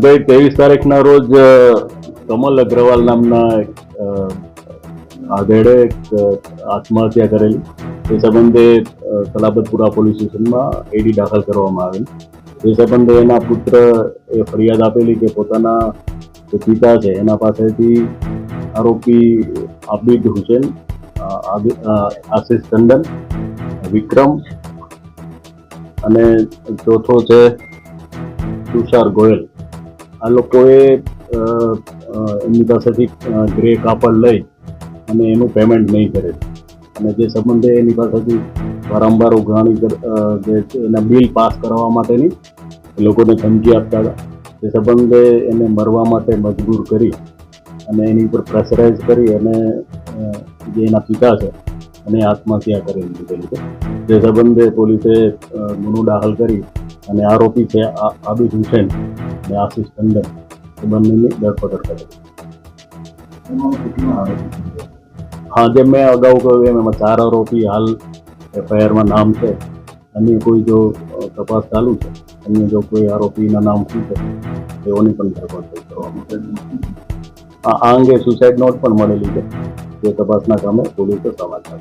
ગઈ ત્રેવીસ તારીખના રોજ કમલ અગ્રવાલ નામના આધેડે આત્મહત્યા કરેલી. એ સંબંધે કલાબતપુરા પોલીસ સ્ટેશનમાં એડી દાખલ કરવામાં આવેલ. એ સંબંધે એના પુત્ર એ ફરિયાદ આપેલી કે પોતાના જે પિતા છે, એના પાસેથી આરોપી આબિદ હુસેન આશિષ ટંડન, વિક્રમ અને ચોથો છે તુષાર ગોયલ. આ લોકોએ એમની પાસેથી ગ્રે કાપડ લઈ અને એનું પેમેન્ટ નહીં કરે. અને જે સંબંધે એની પાસેથી વારંવાર ઉઘરાણી જે એના બિલ પાસ કરવા માટેની એ લોકોને ધમકી આપતા હતા. તે સંબંધે એને મરવા માટે મજબૂર કરી અને એની ઉપર પ્રેશરાઇઝ કરી અને જે એના પિતા છે અને આત્મહત્યા કરી દીધેલી છે. તે સંબંધે પોલીસે ગુનો દાખલ કરી અને આરોપી છે આબિદ હુસેન અને આશિષ ટંડન એ બંનેની ધરપકડ કરી. હા જે મેં અગાઉ કહ્યું એમ એમાં ચાર આરોપી હાલ એફઆઈઆરમાં નામ છે. અન્ય કોઈ જો તપાસ ચાલુ છે અન્ય જો કોઈ આરોપીના નામ શું છે તેઓની પણ ધરપકડ કરવામાં આ અંગે સુસાઇડ નોટ પણ મળેલી છે જે તપાસના કામે પોલીસે સમાચાર